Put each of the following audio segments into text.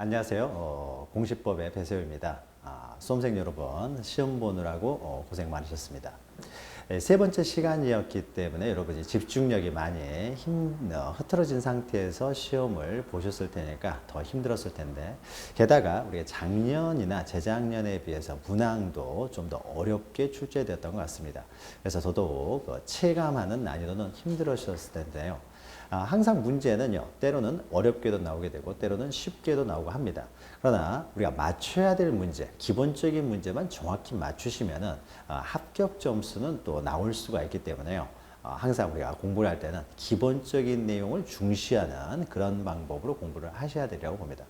안녕하세요. 어, 공시법의 배세우입니다. 아, 수험생 여러분 시험 보느라고 어, 고생 많으셨습니다. 예, 세 번째 시간이었기 때문에 여러분이 집중력이 많이 힘, 어, 흐트러진 상태에서 시험을 보셨을 테니까 더 힘들었을 텐데 게다가 우리가 작년이나 재작년에 비해서 문항도 좀 더 어렵게 출제되었던 것 같습니다. 그래서 더더욱 어, 체감하는 난이도는 힘들으셨을 텐데요. 아, 항상 문제는요, 때로는 어렵게도 나오게 되고, 때로는 쉽게도 나오고 합니다. 그러나 우리가 맞춰야 될 문제, 기본적인 문제만 정확히 맞추시면은 아, 합격 점수는 또 나올 수가 있기 때문에요. 아, 항상 우리가 공부를 할 때는 기본적인 내용을 중시하는 그런 방법으로 공부를 하셔야 되리라고 봅니다.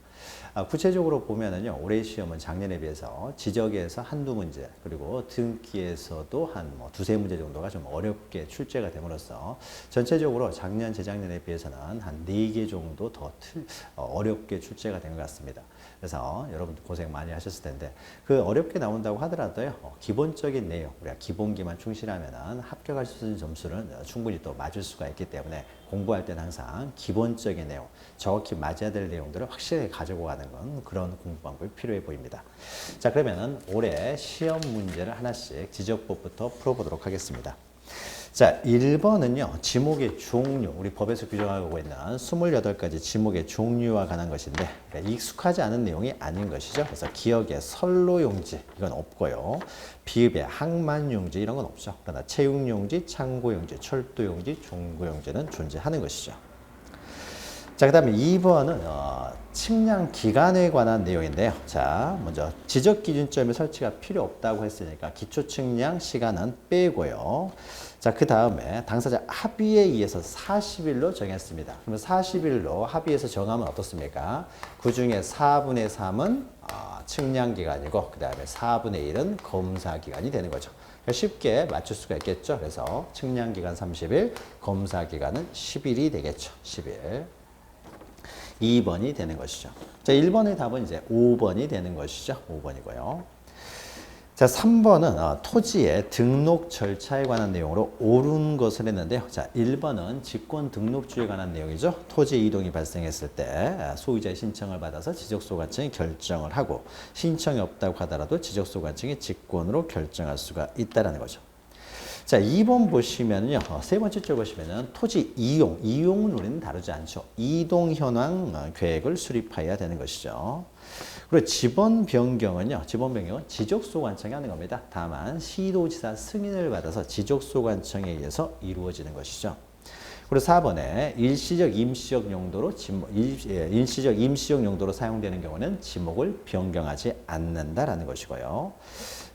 아, 구체적으로 보면은요, 올해 시험은 작년에 비해서 지적에서 한두 문제, 그리고 등기에서도 한 뭐 두세 문제 정도가 좀 어렵게 출제가 됨으로써 전체적으로 작년, 재작년에 비해서는 한 네 개 정도 더 틀, 어, 어렵게 출제가 된 것 같습니다. 그래서 여러분들 고생 많이 하셨을 텐데 그 어렵게 나온다고 하더라도요 어, 기본적인 내용 우리가 기본기만 충실하면은 합격할 수 있는 점수는 어, 충분히 또 맞을 수가 있기 때문에 공부할 때는 항상 기본적인 내용 정확히 맞아야 될 내용들을 확실히 가지고 가는 건 그런 공부 방법이 필요해 보입니다. 자 그러면은 올해 시험 문제를 하나씩 지적법부터 풀어보도록 하겠습니다. 자, 1번은요, 지목의 종류, 우리 법에서 규정하고 있는 28가지 지목의 종류와 관한 것인데, 그러니까 익숙하지 않은 내용이 아닌 것이죠. 그래서 기억의 선로용지, 이건 없고요. 비읍의 항만용지, 이런 건 없죠. 그러나 채용용지, 창고용지, 철도용지, 종구용지는 존재하는 것이죠. 자, 그 다음에 2번은 어, 측량 기간에 관한 내용인데요. 자, 먼저 지적 기준점의 설치가 필요 없다고 했으니까 기초 측량 시간은 빼고요. 자, 그 다음에 당사자 합의에 의해서 40일로 정했습니다. 그러면 40일로 합의해서 정하면 어떻습니까? 그 중에 4분의 3은 어, 측량 기간이고, 그 다음에 4분의 1은 검사 기간이 되는 거죠. 그러니까 쉽게 맞출 수가 있겠죠. 그래서 측량 기간 30일, 검사 기간은 10일이 되겠죠. 10일. 2번이 되는 것이죠. 자, 1번의 답은 이제 5번이 되는 것이죠. 5번이고요. 자, 3번은 어, 토지의 등록 절차에 관한 내용으로 옳은 것을 했는데요. 자, 1번은 직권 등록주에 관한 내용이죠. 토지 이동이 발생했을 때 아, 소유자의 신청을 받아서 지적소관청이 결정을 하고 신청이 없다고 하더라도 지적소관청이 직권으로 결정할 수가 있다라는 거죠. 자, 2번 보시면요. 어, 세 번째 줄 보시면은 토지 이용, 이용은 우리는 다루지 않죠. 이동 현황 어, 계획을 수립해야 되는 것이죠. 그리고 지번 변경은요. 지번 변경은 지적소관청이 하는 겁니다. 다만 시도지사 승인을 받아서 지적소관청에 의해서 이루어지는 것이죠. 그리고 4번에 일시적 임시적 용도로 지목, 일, 예, 일시적 임시적 용도로 사용되는 경우는 지목을 변경하지 않는다라는 것이고요.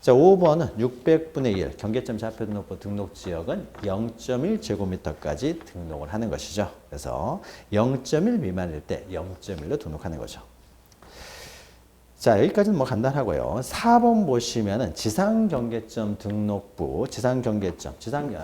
자, 5번은 600분의 1 경계점 좌표 등록부 등록 지역은 0.1제곱미터까지 등록을 하는 것이죠. 그래서 0.1 미만일 때 0.1로 등록하는 거죠. 자, 여기까지는 뭐 간단하고요. 4번 보시면은 지상 경계점 등록부, 지상 경계점, 지상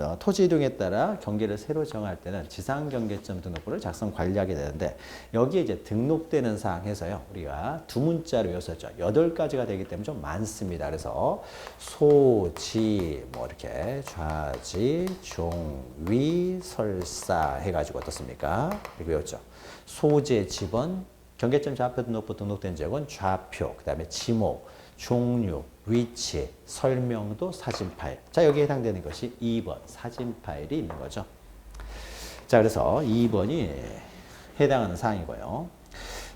어, 토지 이동에 따라 경계를 새로 정할 때는 지상 경계점 등록부를 작성 관리하게 되는데 여기에 이제 등록되는 사항에서요. 우리가 두 문자로 외웠었죠. 여덟 가지가 되기 때문에 좀 많습니다. 그래서 소, 지, 뭐 이렇게 좌지, 종, 위, 설사 해가지고 어떻습니까? 이렇게 외웠죠. 소재, 지번, 경계점 좌표 등록부 등록된 지역은 좌표, 그 다음에 지목, 종류, 위치, 설명도 사진 파일. 자, 여기에 해당되는 것이 2번 사진 파일이 있는 거죠. 자, 그래서 2번이 해당하는 사항이고요.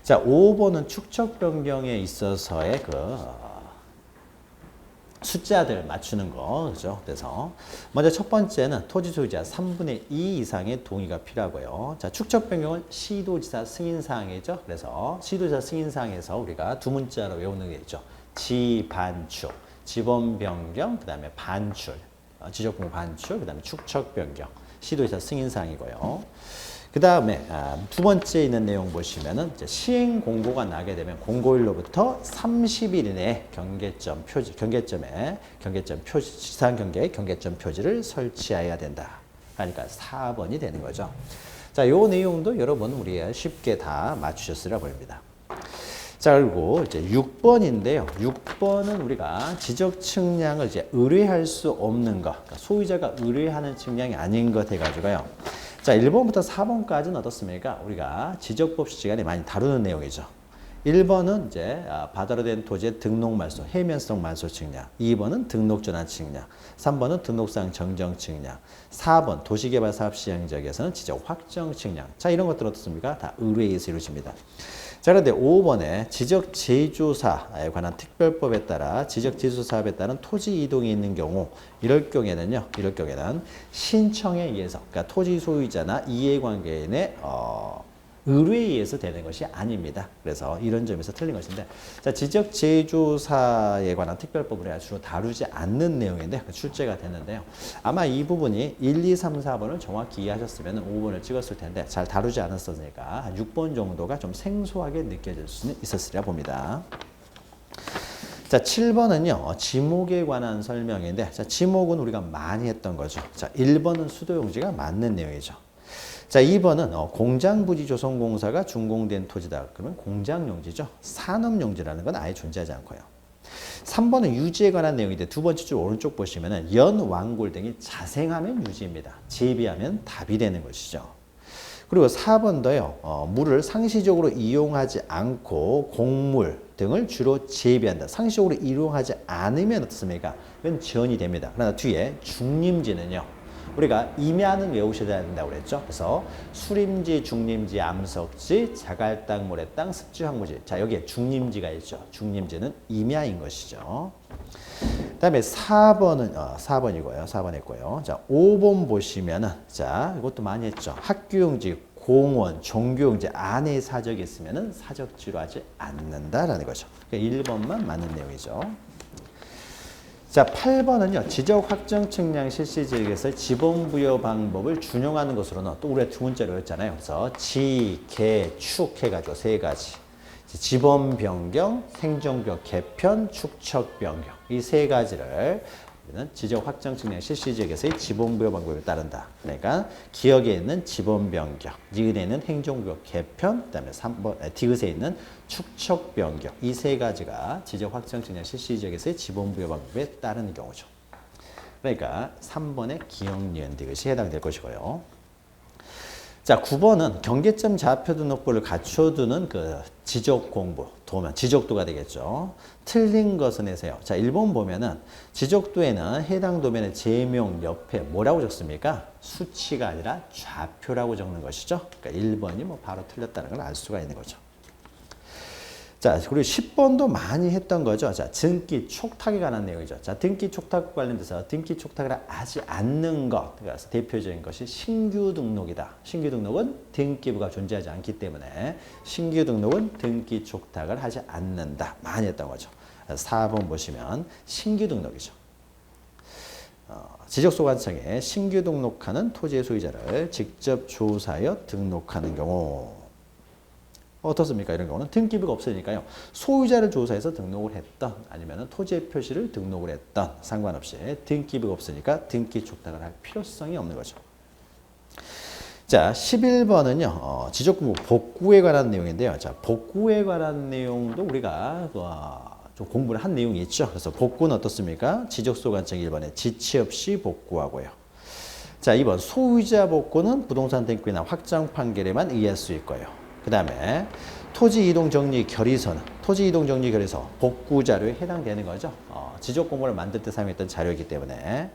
자, 5번은 축척 변경에 있어서의 그 숫자들 맞추는 거, 그죠? 그래서 먼저 첫 번째는 토지 소유자 3분의 2 이상의 동의가 필요하고요. 자, 축척 변경은 시도지사 승인 사항이죠. 그래서 시도지사 승인 사항에서 우리가 두 문자로 외우는 게 있죠. 지반축, 지번 변경, 그 다음에 반출, 어, 지적공 반출, 그 다음에 축척 변경, 시도지사 승인 사항이고요. 그 다음에 아, 두 번째 있는 내용 보시면은 시행 공고가 나게 되면 공고일로부터 30일 이내에 경계점 표지, 경계점에 경계점 표지, 지상 경계 경계점 표지를 설치해야 된다. 그러니까 4번이 되는 거죠. 자, 요 내용도 여러분 우리가 쉽게 다 맞추셨으리라 보입니다. 자, 그리고 이제 6번인데요. 6번은 우리가 지적 측량을 이제 의뢰할 수 없는 것, 그러니까 소유자가 의뢰하는 측량이 아닌 것 해가지고요. 자, 1번부터 4번까지는 어떻습니까? 우리가 지적법 시간에 많이 다루는 내용이죠. 1번은 이제 아, 바다로 된 토지의 등록 말소, 해면성 말소 측량. 2번은 등록 전환 측량. 3번은 등록상 정정 측량. 4번 도시개발 사업 시행 지역에서는 지적 확정 측량. 자, 이런 것들 어떻습니까? 다 의뢰에 의해서 이루어집니다. 자, 그런데 5번에 지적 제조사에 관한 특별법에 따라 지적 제조 사업에 따른 토지 이동이 있는 경우 이럴 경우에는요. 이럴 경우에는 신청에 의해서 그러니까 토지 소유자나 이해관계인의 어 의뢰에 의해서 되는 것이 아닙니다. 그래서 이런 점에서 틀린 것인데 자, 지적 제조사에 관한 특별법을 해야 주로 다루지 않는 내용인데 출제가 됐는데요. 아마 이 부분이 1, 2, 3, 4번을 정확히 이해하셨으면 5번을 찍었을 텐데 잘 다루지 않았으니까 한 6번 정도가 좀 생소하게 느껴질 수는 있었으리라 봅니다. 자, 7번은요, 지목에 관한 설명인데, 자, 지목은 우리가 많이 했던 거죠. 자, 1번은 수도용지가 맞는 내용이죠. 자, 2번은 어, 공장 부지 조성 공사가 준공된 토지다. 그러면 공장 용지죠. 산업 용지라는 건 아예 존재하지 않고요. 3번은 유지에 관한 내용인데 두 번째 줄 오른쪽 보시면은 연, 완골 등이 자생하면 유지입니다. 재비하면 답이 되는 것이죠. 그리고 4번도요. 어, 물을 상시적으로 이용하지 않고 곡물 등을 주로 재배한다. 상시적으로 이용하지 않으면 어떻습니까? 이건 지연이 됩니다. 그러나 뒤에 중림지는요. 우리가 임야는 외우셔야 된다고 그랬죠. 그래서 수림지, 중림지, 암석지, 자갈땅, 모래땅, 습지, 황무지. 자, 여기에 중림지가 있죠. 중림지는 임야인 것이죠. 그다음에 4번은 어, 4번이고요. 4번 했고요. 자, 5번 보시면은 자, 이것도 많이 했죠. 학교용지, 공원, 종교용지 안에 사적이 있으면은 사적지로 하지 않는다라는 거죠. 그러니까 1번만 맞는 내용이죠. 자, 8번은요. 지적 확정 측량 실시 지역에서 지번 부여 방법을 준용하는 것으로는 또 우리가 두 번째로 했잖아요. 그래서 지, 개, 축 해가지고 세 가지. 지번 변경, 행정구역 개편, 축척 변경 이 세 가지를 우리는 지적 확정 측량 실시 지역에서의 지번 부여 방법을 따른다. 그러니까 기억에 있는 지번 변경, 니은에 있는 행정구역 개편, 그다음에 3번 디귿에 있는 축척 변경 이 세 가지가 지적 확정 측량 실시 지역에서의 지번 부여 방법에 따르는 경우죠. 그러니까 3번의 기억 니은 디귿이 해당될 것이고요. 자, 9번은 경계점 좌표 등록부를 갖춰두는 그 지적 공부, 도면, 지적도가 되겠죠. 틀린 것은 해세요. 자, 1번 보면은 지적도에는 해당 도면의 제명 옆에 뭐라고 적습니까? 수치가 아니라 좌표라고 적는 것이죠. 그러니까 1번이 뭐 바로 틀렸다는 걸 알 수가 있는 거죠. 자, 그리고 10번도 많이 했던 거죠. 자, 등기 촉탁에 관한 내용이죠. 자, 등기 촉탁 관련돼서 등기 촉탁을 하지 않는 것. 그래서 대표적인 것이 신규 등록이다. 신규 등록은 등기부가 존재하지 않기 때문에 신규 등록은 등기 촉탁을 하지 않는다. 많이 했던 거죠. 4번 보시면 신규 등록이죠. 어, 지적소관청에 신규 등록하는 토지의 소유자를 직접 조사하여 등록하는 경우 어떻습니까? 이런 경우는 등기부가 없으니까요. 소유자를 조사해서 등록을 했던 아니면 토지의 표시를 등록을 했던 상관없이 등기부가 없으니까 등기 촉탁을 할 필요성이 없는 거죠. 자, 11번은요, 어, 지적공부 복구에 관한 내용인데요. 자, 복구에 관한 내용도 우리가 어, 좀 공부를 한 내용이 있죠. 그래서 복구는 어떻습니까? 지적소관청 1번에 지체 없이 복구하고요. 자, 2번 소유자 복구는 부동산 등기나 확정 판결에만 의할 수 있고요. 그 다음에 토지 이동 정리 결의서는 토지 이동 정리 결의서 복구 자료에 해당되는 거죠. 어, 지적 공고를 만들 때 사용했던 자료이기 때문에.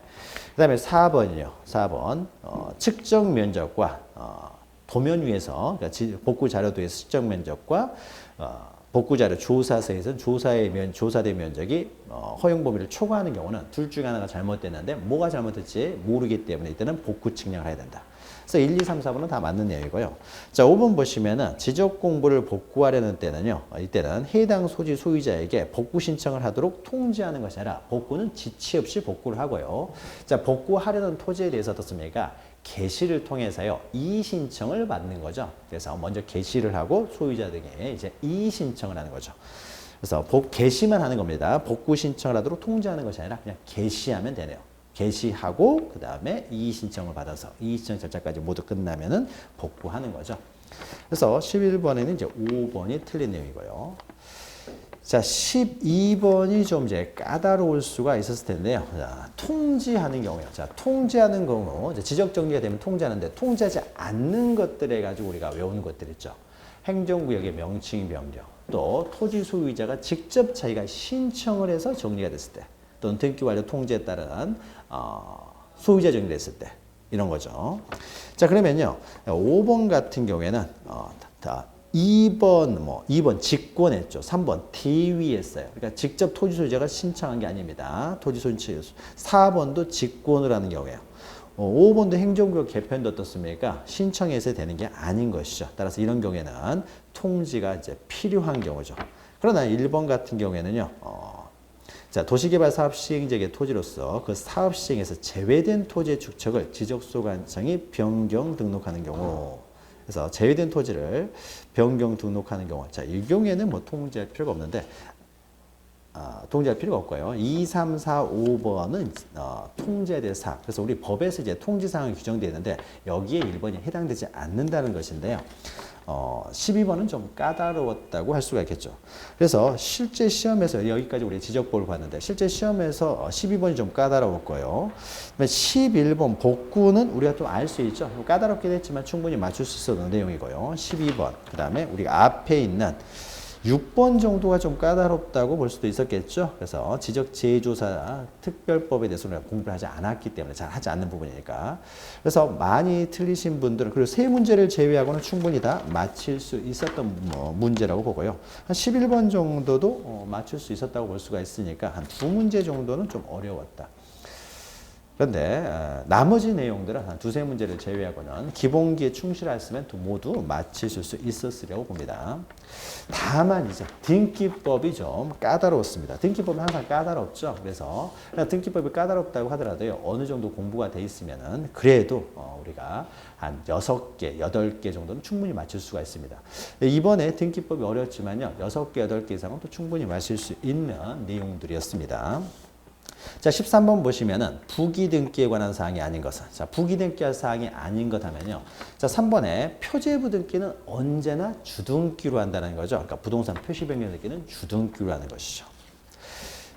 그 다음에 4번이요. 4번 어, 측정 면적과 어, 도면 위에서 그러니까 복구 자료도의 측정 면적과 어, 복구 자료 조사서에서는 조사의 면 조사된 면적이 어, 허용 범위를 초과하는 경우는 둘 중에 하나가 잘못됐는데 뭐가 잘못됐지 모르기 때문에 이때는 복구 측량을 해야 된다. 그래서 1, 2, 3, 4번은 다 맞는 내용이고요. 자, 5번 보시면은 지적 공부를 복구하려는 때는요. 이때는 해당 소지 소유자에게 복구 신청을 하도록 통지하는 것이 아니라 복구는 지체 없이 복구를 하고요. 자, 복구하려는 토지에 대해서 어떻습니까? 게시를 통해서요 이의 신청을 받는 거죠. 그래서 먼저 게시를 하고 소유자 등에 이제 이의 신청을 하는 거죠. 그래서 복 게시만 하는 겁니다. 복구 신청을 하도록 통지하는 것이 아니라 그냥 게시하면 되네요. 게시하고 그 다음에 이의 신청을 받아서 이의 신청 절차까지 모두 끝나면은 복구하는 거죠. 그래서 11번에는 이제 5번이 틀린 내용이고요. 자, 12번이 좀 이제 까다로울 수가 있었을 텐데요. 자, 통지하는 경우요. 자, 통지하는 경우, 지적 정리가 되면 통지하는데, 통지하지 않는 것들에 가지고 우리가 외우는 것들 있죠. 행정구역의 명칭 변경, 또 토지 소유자가 직접 자기가 신청을 해서 정리가 됐을 때, 또는 등기 완료 통지에 따른 어, 소유자 정리됐을 때 이런 거죠. 자 그러면요, 5번 같은 경우에는 어, 다 2번 뭐 2번 직권했죠. 3번 대위했어요. 그러니까 직접 토지 소유자가 신청한 게 아닙니다. 토지 소유자 4번도 직권을 하는 경우예요. 어, 5번도 행정구역 개편도 어떻습니까? 신청해서 되는 게 아닌 것이죠. 따라서 이런 경우에는 통지가 이제 필요한 경우죠. 그러나 1번 같은 경우에는요. 어, 자, 도시개발 사업 시행지역의 토지로서 그 사업 시행에서 제외된 토지의 축척을 지적소관청이 변경 등록하는 경우. 그래서 제외된 토지를 변경 등록하는 경우. 자, 이 경우에는 뭐 통지할 필요가 없는데 아, 통제할 필요가 없고요. 2, 3, 4, 5번은 어, 통제에 대해 사. 그래서 우리 법에서 이제 통지사항이 규정되어 있는데 여기에 1번이 해당되지 않는다는 것인데요. 어, 12번은 좀 까다로웠다고 할 수가 있겠죠. 그래서 실제 시험에서 여기까지 우리 지적법을 봤는데 실제 시험에서 12번이 좀 까다로웠고요. 11번 복구는 우리가 좀알수 있죠. 까다롭긴 했지만 충분히 맞출 수 있었던 내용이고요. 12번 그 다음에 우리가 앞에 있는 6번 정도가 좀 까다롭다고 볼 수도 있었겠죠. 그래서 지적 재조사 특별법에 대해서는 공부를 하지 않았기 때문에 잘 하지 않는 부분이니까. 그래서 많이 틀리신 분들은 그리고 세 문제를 제외하고는 충분히 다 맞힐 수 있었던 뭐 문제라고 보고요. 한 11번 정도도 어, 맞출 수 있었다고 볼 수가 있으니까 한 두 문제 정도는 좀 어려웠다. 그런데 어, 나머지 내용들은 한 두세 문제를 제외하고는 기본기에 충실했으면 또 모두 맞히실 수 있었으려고 봅니다. 다만 이제 등기법이 좀 까다로웠습니다. 등기법은 항상 까다롭죠. 그래서 등기법이 까다롭다고 하더라도요. 어느 정도 공부가 돼 있으면은 그래도 어, 우리가 한 여섯 개 여덟 개 정도는 충분히 맞출 수가 있습니다. 이번에 등기법이 어렵지만요. 여섯 개 여덟 개 이상은 또 충분히 맞출 수 있는 내용들이었습니다. 자, 13번 보시면은 부기 등기에 관한 사항이 아닌 것은 자, 부기 등기할 사항이 아닌 것 하면요. 자, 3번에 표제부 등기는 언제나 주등기로 한다는 거죠. 그러니까 부동산 표시 변경 등기는 주등기로 하는 것이죠.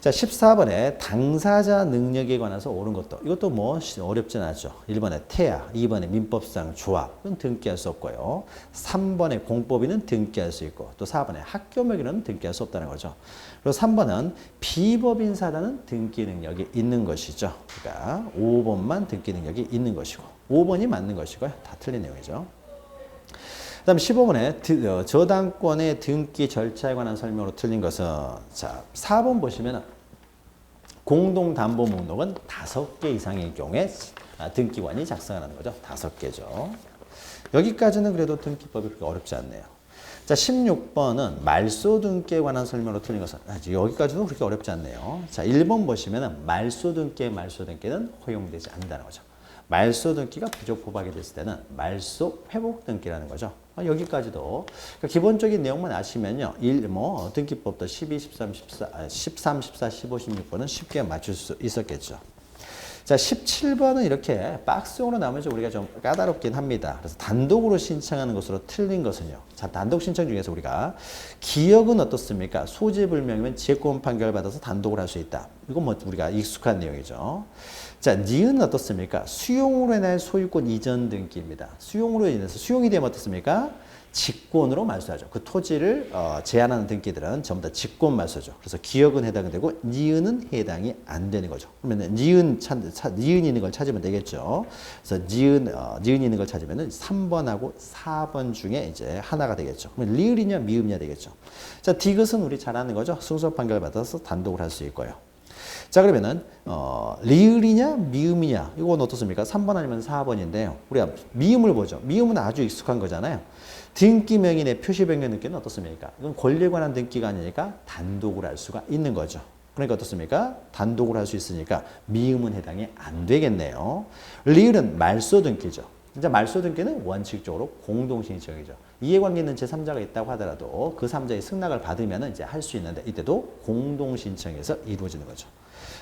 자, 14번에 당사자 능력에 관해서 옳은 것도 이것도 뭐 어렵진 않죠. 1번에 태아, 2번에 민법상 조합은 등기할 수 없고요. 3번에 공법인은 등기할 수 있고 또 4번에 학교명의는 등기할 수 없다는 거죠. 그리고 3번은 비법인 사단은 등기 능력이 있는 것이죠. 그러니까 5번만 등기 능력이 있는 것이고 5번이 맞는 것이고요. 다 틀린 내용이죠. 그 다음 15번에 어, 저당권의 등기 절차에 관한 설명으로 틀린 것은 자 4번 보시면 공동담보 목록은 다섯 개 이상의 경우에 아, 등기관이 작성하는 거죠. 다섯 개죠. 여기까지는 그래도 등기법이 그렇게 어렵지 않네요. 자, 16번은 말소 등기에 관한 설명으로 틀린 것은 아직 여기까지도 그렇게 어렵지 않네요. 자, 1번 보시면은 말소 등기의 말소 등기는 허용되지 않는다는 거죠. 말소 등기가 부족 포박이 됐을 때는 말소 회복 등기라는 거죠. 아, 여기까지도 그러니까 기본적인 내용만 아시면요. 1, 뭐 등기법도 12, 13, 14, 13, 14, 15, 16번은 쉽게 맞출 수 있었겠죠. 자, 17번은 이렇게 박스용으로 나오면서 우리가 좀 까다롭긴 합니다. 그래서 단독으로 신청하는 것으로 틀린 것은요. 자, 단독 신청 중에서 우리가 기억은 어떻습니까? 소지불명이면 지혜권 판결 받아서 단독을 할 수 있다. 이건 뭐 우리가 익숙한 내용이죠. 자, 니은 어떻습니까? 수용으로 인한 소유권 이전 등기입니다. 수용으로 인해서 수용이 되면 어떻습니까? 직권으로 말소하죠. 그 토지를 어, 제한하는 등기들은 전부 다 직권 말소죠. 그래서 기억은 해당 되고 니은은 해당이 안 되는 거죠. 그러면 니은 찾, 찾, 니은 있는 걸 찾으면 되겠죠. 그래서 니은 어, 니은 있는 걸 찾으면은 3번하고 4번 중에 이제 하나가 되겠죠. 그러면 리을이냐 미음이냐 되겠죠. 자, 디귿은 우리 잘 아는 거죠. 승소 판결 받아서 단독을 할 수 있고요. 자 그러면은 어, 리을이냐 미음이냐 이건 어떻습니까? 3번 아니면 4번인데요. 우리가 미음을 보죠. 미음은 아주 익숙한 거잖아요. 등기 명인의 표시 변경 등기는 어떻습니까? 이건 권리에 관한 등기가 아니니까 단독으로 할 수가 있는 거죠. 그러니까 어떻습니까? 단독으로 할 수 있으니까 미음은 해당이 안 되겠네요. 리을은 말소 등기죠. 이제 말소 등기는 원칙적으로 공동신청이죠. 이해관계 있는 제3자가 있다고 하더라도 그 3자의 승낙을 받으면 이제 할 수 있는데 이때도 공동신청에서 이루어지는 거죠.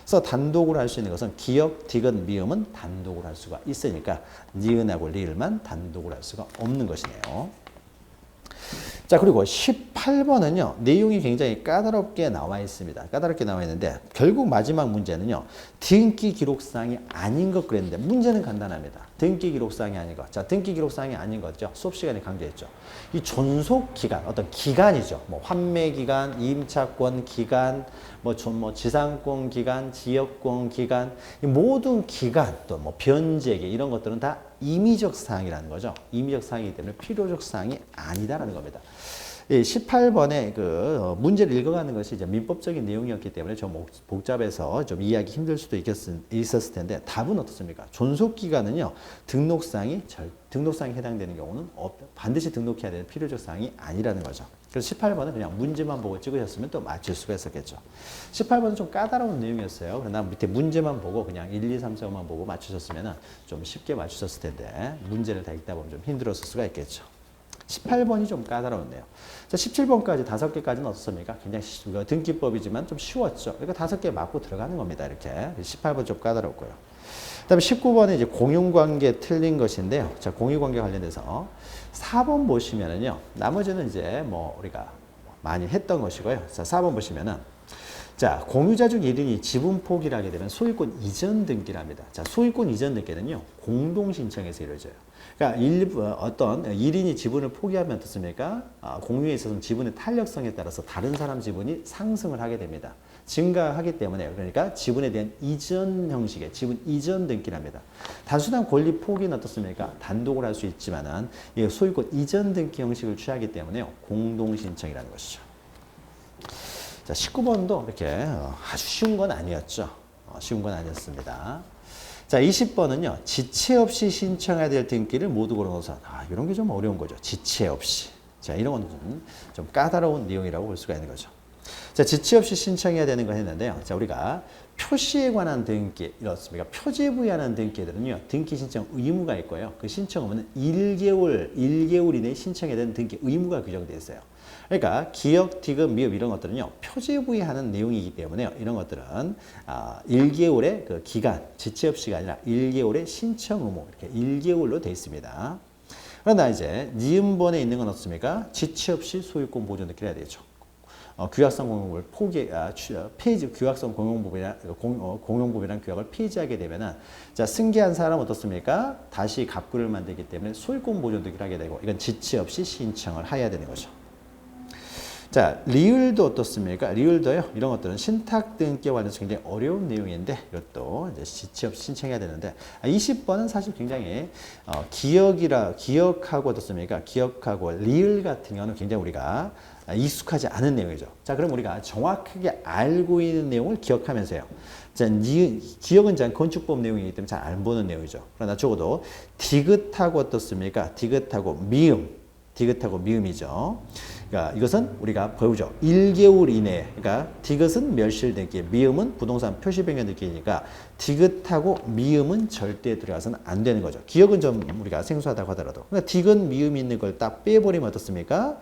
그래서 단독으로 할 수 있는 것은 기역, 디귿, 미음은 단독으로 할 수가 있으니까 니은하고 리을만 단독으로 할 수가 없는 것이네요. 자, 그리고 18번은요, 내용이 굉장히 까다롭게 나와 있습니다. 까다롭게 나와 있는데, 결국 마지막 문제는요, 등기 기록상이 아닌 것 그랬는데, 문제는 간단합니다. 등기 기록상이 아닌 것. 자, 등기 기록상이 아닌 거죠. 수업 시간에 강조했죠. 이 존속 기간, 어떤 기간이죠. 뭐, 환매 기간, 임차권 기간, 뭐, 전, 뭐, 지상권 기간, 지역권 기간, 이 모든 기간, 또 뭐, 변제기, 이런 것들은 다 임의적 사항이라는 거죠. 임의적 사항이기 때문에 필요적 사항이 아니다라는 겁니다. 이 18번의 그 어, 문제를 읽어가는 것이 이제 민법적인 내용이었기 때문에 좀 복- 복잡해서 좀 이해하기 힘들 수도 있겠, 있었을 텐데 답은 어떻습니까? 존속 기간은요 등록상이 절, 등록상에 해당되는 경우는 없, 반드시 등록해야 되는 필요적 사항이 아니라는 거죠. 그래서 18번은 그냥 문제만 보고 찍으셨으면 또 맞출 수가 있었겠죠. 18번은 좀 까다로운 내용이었어요. 그러나 밑에 문제만 보고 그냥 1, 2, 3, 4, 5만 보고 맞추셨으면 좀 쉽게 맞추셨을 텐데 문제를 다 읽다 보면 좀 힘들었을 수가 있겠죠. 18번이 좀 까다로운데요. 자, 17번까지 다섯 개까지는 어떻습니까? 굉장히 쉬- 이거 등기법이지만 좀 쉬웠죠. 그러니까 다섯 개 맞고 들어가는 겁니다. 이렇게. 18번 좀 까다롭고요. 그 다음에 19번은 이제 공용관계 틀린 것인데요. 자, 공유관계 관련돼서 4번 보시면은요. 나머지는 이제 뭐 우리가 많이 했던 것이고요. 자, 4번 보시면은 자, 공유자 중 1인이 지분 포기를 하게 되면 소유권 이전 등기를 합니다. 자, 소유권 이전 등기는요, 공동 신청에서 이루어져요. 그러니까 일부 어떤 1인이 지분을 포기하면 어떻습니까? 아, 공유에 있어서는 지분의 탄력성에 따라서 다른 사람 지분이 상승을 하게 됩니다. 증가하기 때문에 그러니까 지분에 대한 이전 형식의 지분 이전 등기를 합니다. 단순한 권리 포기는 어떻습니까? 단독으로 할수 있지만은 이 소유권 이전 등기 형식을 취하기 때문에요. 공동 신청이라는 것이죠. 자, 19번도 이렇게 어, 아주 쉬운 건 아니었죠. 어, 쉬운 건 아니었습니다. 자, 20번은요. 지체 없이 신청해야 될 등기를 모두 걸어놓아서 아, 이런 게 좀 어려운 거죠. 지체 없이. 자, 이런 건 좀, 좀 까다로운 내용이라고 볼 수가 있는 거죠. 자, 지체 없이 신청해야 되는 거 했는데요. 자, 우리가 표시에 관한 등기 이렇습니까? 표지 부여하는 등기들은요. 등기 신청 의무가 있고요. 그 신청 의무는 1개월, 1개월 이내에 신청해야 되는 등기 의무가 규정되어 있어요. 그러니까 기억, 디귿, 미흡 이런 것들은요. 표지 부여하는 내용이기 때문에요. 이런 것들은 아, 1개월의 그 기간, 지체 없이가 아니라 1개월의 신청 의무 이렇게 1개월로 되어 있습니다. 그러나 이제 니은번에 있는 건 어떻습니까? 지체 없이 소유권 보존 등기를 해야 되죠. 어, 규약성 공용법을 포기, 아, 취, 어, 폐지, 규약성 공용법이나 공, 어, 공용법이란 규약을 폐지하게 되면은 자 승계한 사람 어떻습니까? 다시 갑구를 만들기 때문에 소유권 보존 등기를 하게 되고 이건 지체 없이 신청을 해야 되는 거죠. 자, 리을도 어떻습니까? 리을도요. 이런 것들은 신탁 등기와 관련해서 굉장히 어려운 내용인데 이것도 이제 지체 없이 신청해야 되는데 20번은 사실 굉장히 어, 기억이라 기억하고 어떻습니까? 기억하고 리을 같은 경우는 굉장히 우리가 익숙하지 않은 내용이죠. 자, 그럼 우리가 정확하게 알고 있는 내용을 기억하면서요. 자, 니, 기억은 잘 건축법 내용이기 때문에 잘 안 보는 내용이죠. 그러나 적어도 디귿하고 어떻습니까? 디귿하고 미음, 디귿하고 미음이죠. 그러니까 이것은 우리가 배우죠. 1개월 이내에, 그러니까 디귿은 멸실등기, 미음은 부동산 표시 변경 등기니까 디귿하고 미음은 절대 들어가서는 안 되는 거죠. 기억은 좀 우리가 생소하다고 하더라도. 그러니까 디귿, 미음 있는 걸 딱 빼버리면 어떻습니까?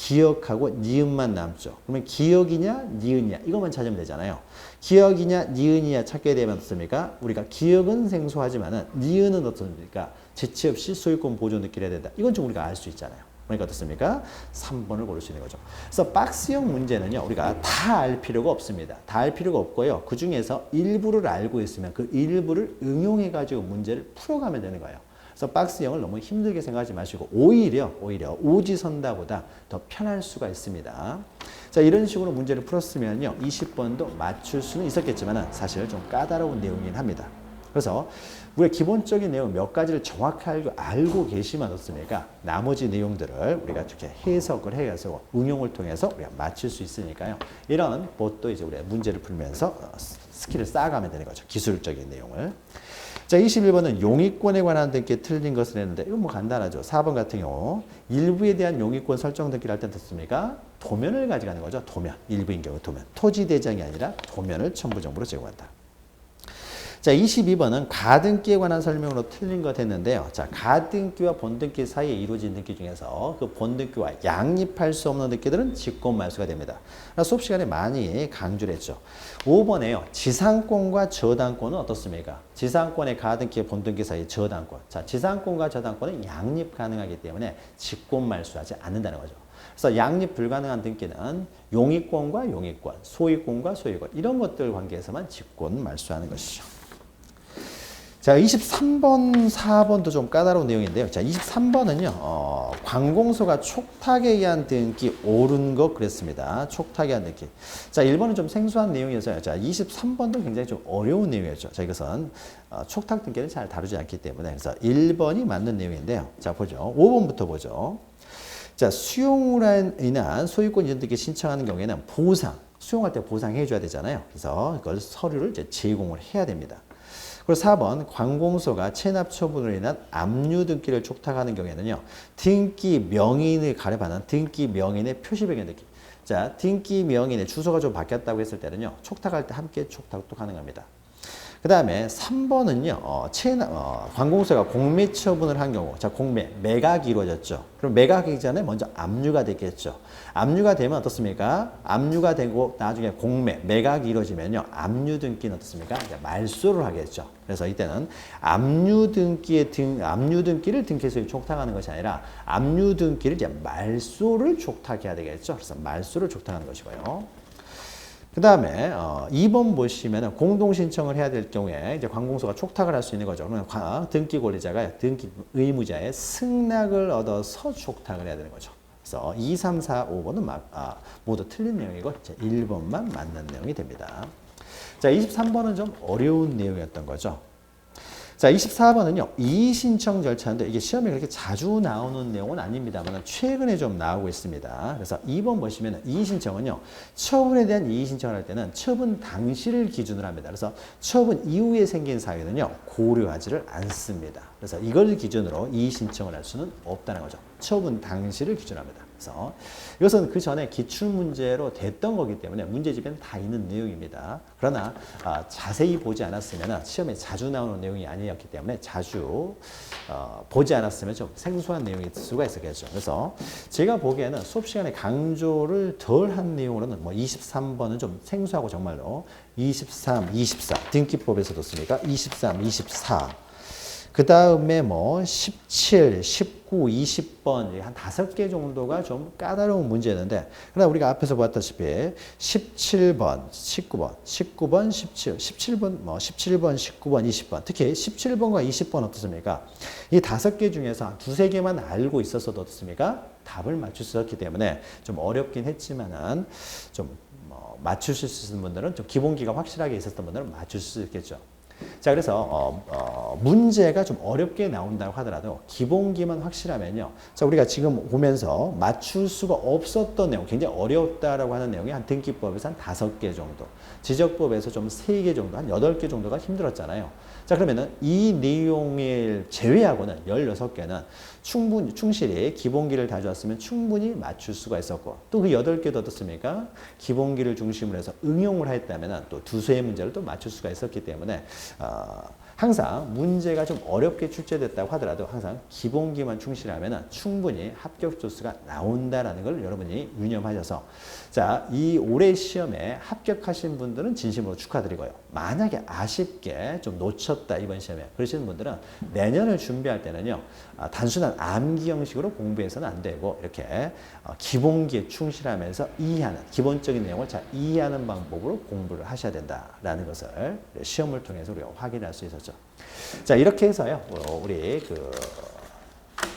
기억하고 니은만 남죠. 그러면 기억이냐, 니은이냐 이것만 찾으면 되잖아요. 기억이냐, 니은이냐 찾게 되면 어떻습니까? 우리가 기억은 생소하지만은 니은은 어떻습니까? 지체 없이 소유권 보존 느끼려 야 된다. 이건 좀 우리가 알 수 있잖아요. 그러니까 어떻습니까? 3번을 고를 수 있는 거죠. 그래서 박스형 문제는요, 우리가 다 알 필요가 없습니다. 다 알 필요가 없고요. 그 중에서 일부를 알고 있으면 그 일부를 응용해 가지고 문제를 풀어가면 되는 거예요. 그래서 박스형을 너무 힘들게 생각하지 마시고 오히려 오히려 오지선다보다 더 편할 수가 있습니다. 자 이런 식으로 문제를 풀었으면요 20번도 맞출 수는 있었겠지만 사실 좀 까다로운 내용이긴 합니다. 그래서 우리가 기본적인 내용 몇 가지를 정확하게 알고 계시면 어떻습니까? 나머지 내용들을 우리가 이렇게 해석을 해서 응용을 통해서 우리가 맞출 수 있으니까요. 이런 것도 이제 우리가 문제를 풀면서 어, 스킬을 쌓아가면 되는 거죠. 기술적인 내용을. 자, 21번은 용의권에 관한 등기 틀린 것을 했는데 이건 뭐 간단하죠. 4번 같은 경우 일부에 대한 용의권 설정 등기를 할때 어떻습니까? 도면을 가져가는 거죠. 도면. 일부인 경우 도면. 토지 대장이 아니라 도면을 첨부 정보로 제공한다. 자, 22번은 가등기에 관한 설명으로 틀린 것 했는데요. 자, 가등기와 본등기 사이에 이루어진 등기 중에서 그 본등기와 양립할 수 없는 등기들은 직권 말소가 됩니다. 수업 시간에 많이 강조를 했죠. 5번에요. 지상권과 저당권은 어떻습니까? 지상권의 가등기와 본등기 사이의 저당권. 자, 지상권과 저당권은 양립 가능하기 때문에 직권 말소하지 않는다는 거죠. 그래서 양립 불가능한 등기는 용의권과 용의권, 소유권과 소유권 이런 것들 관계에서만 직권 말소하는 것이죠. 자, 23번, 4번도 좀 까다로운 내용인데요. 자, 23번은요, 어, 관공서가 촉탁에 의한 등기 옳은 것 그랬습니다. 촉탁에 의한 등기. 자, 1번은 좀 생소한 내용이어서요. 자, 23번도 굉장히 좀 어려운 내용이었죠. 자, 이것은 어, 촉탁 등기를 잘 다루지 않기 때문에 그래서 1번이 맞는 내용인데요. 자, 보죠. 5번부터 보죠. 자, 수용으로 인한 소유권 이전 등기 신청하는 경우에는 보상, 수용할 때 보상해 줘야 되잖아요. 그래서 이걸 서류를 이제 제공을 해야 됩니다. 그리고 4번 관공서가 체납 처분으로 인한 압류 등기를 촉탁하는 경우에는요. 등기 명인을 가려받는 등기 명인의 표시 변경 등기. 자, 등기 명인의 주소가 좀 바뀌었다고 했을 때는요. 촉탁할 때 함께 촉탁도 가능합니다. 그 다음에 3번은요, 어, 체납, 어, 관공서가 공매 처분을 한 경우, 자, 공매, 매각이 이루어졌죠. 그럼 매각하기 전에 먼저 압류가 됐겠죠. 압류가 되면 어떻습니까? 압류가 되고 나중에 공매, 매각이 이루어지면요, 압류 등기는 어떻습니까? 이제 말소를 하겠죠. 그래서 이때는 압류 등기의 등, 압류 등기를 등기소에 촉탁하는 것이 아니라 압류 등기를 이제 말소를 촉탁해야 되겠죠. 그래서 말소를 촉탁하는 것이고요. 그 다음에 어, 2번 보시면 공동 신청을 해야 될 경우에 이제 관공서가 촉탁을 할 수 있는 거죠. 그러면 관- 등기 권리자가 등기 의무자의 승낙을 얻어서 촉탁을 해야 되는 거죠. 그래서 2, 3, 4, 5번은 막, 아, 모두 틀린 내용이고 이제 1번만 맞는 내용이 됩니다. 자, 23번은 좀 어려운 내용이었던 거죠. 자, 24번은요. 이의 신청 절차인데 이게 시험에 그렇게 자주 나오는 내용은 아닙니다만 최근에 좀 나오고 있습니다. 그래서 2번 보시면 이의 신청은요. 처분에 대한 이의 신청을 할 때는 처분 당시를 기준으로 합니다. 그래서 처분 이후에 생긴 사유는요. 고려하지를 않습니다. 그래서 이걸 기준으로 이의 신청을 할 수는 없다는 거죠. 처분 당시를 기준으로 합니다. 그래서 이것은 그 전에 기출 문제로 됐던 거기 때문에 문제집에는 다 있는 내용입니다. 그러나 아, 자세히 보지 않았으면 시험에 자주 나오는 내용이 아니었기 때문에 자주 어, 보지 않았으면 좀 생소한 내용일 수가 있었겠죠. 그래서 제가 보기에는 수업 시간에 강조를 덜 한 내용으로는 뭐 23번은 좀 생소하고 정말로 23, 24 등기법에서 뒀으니까 23, 24 그 다음에 뭐 17, 19, 20번 한 다섯 개 정도가 좀 까다로운 문제였는데 그러나 우리가 앞에서 봤다시피 17번, 19번, 19번, 17, 17번, 뭐 17번, 19번, 20번 특히 17번과 20번 어떻습니까? 이 다섯 개 중에서 한 두세 개만 알고 있었어도 어떻습니까? 답을 맞출 수 있었기 때문에 좀 어렵긴 했지만은 좀 뭐 맞추실 수 있는 분들은 좀 기본기가 확실하게 있었던 분들은 맞출 수 있겠죠. 자, 그래서 어, 어, 문제가 좀 어렵게 나온다고 하더라도 기본기만 확실하면요. 자, 우리가 지금 보면서 맞출 수가 없었던 내용, 굉장히 어려웠다라고 하는 내용이 한 등기법에서 한 다섯 개 정도, 지적법에서 좀 세 개 정도, 한 여덟 개 정도가 힘들었잖아요. 자, 그러면은 이 내용을 제외하고는 16개는 충분히, 충실히 기본기를 다져왔으면 충분히 맞출 수가 있었고, 또 그 여덟 개도 어떻습니까? 기본기를 중심으로 해서 응용을 했다면 또 두세의 문제를 또 맞출 수가 있었기 때문에, 어, 항상 문제가 좀 어렵게 출제됐다고 하더라도 항상 기본기만 충실하면 충분히 합격 조수가 나온다라는 걸 여러분이 유념하셔서 자, 이 올해 시험에 합격하신 분들은 진심으로 축하드리고요. 만약에 아쉽게 좀 놓쳤다 이번 시험에 그러시는 분들은 내년을 준비할 때는요. 아, 단순한 암기 형식으로 공부해서는 안 되고 이렇게 어, 기본기에 충실하면서 이해하는 기본적인 내용을 잘 이해하는 방법으로 공부를 하셔야 된다라는 것을 시험을 통해서 우리가 확인할 수 있었죠. 자 이렇게 해서요 어, 우리 그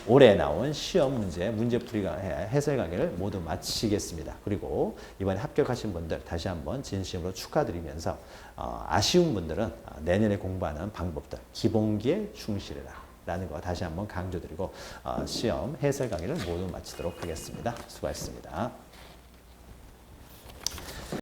올해 나온 시험 문제 문제풀이 해설 강의를 모두 마치겠습니다. 그리고 이번에 합격하신 분들 다시 한번 진심으로 축하드리면서 어, 아쉬운 분들은 어, 내년에 공부하는 방법들 기본기에 충실해라. 라는 거 다시 한번 강조드리고 어, 시험 해설 강의를 모두 마치도록 하겠습니다. 수고하셨습니다.